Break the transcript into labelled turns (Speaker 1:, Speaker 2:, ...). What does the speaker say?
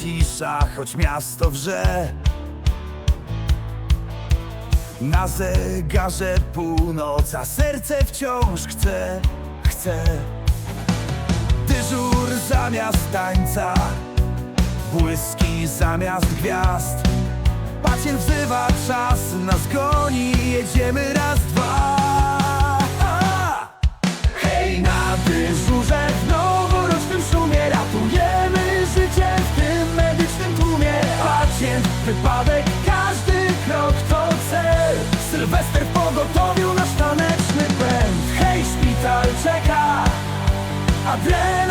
Speaker 1: cisza, choć miasto wrze Na zegarze północ, a serce wciąż chce, chce. Dyżur zamiast tańca Błyski zamiast gwiazd. Pacjent wzywa, czas nas goni Jedziemy raz, wypadek, każdy krok to cel. Sylwester w pogotowiu nasz taneczny pęd. Hej, szpital czeka, adrenalina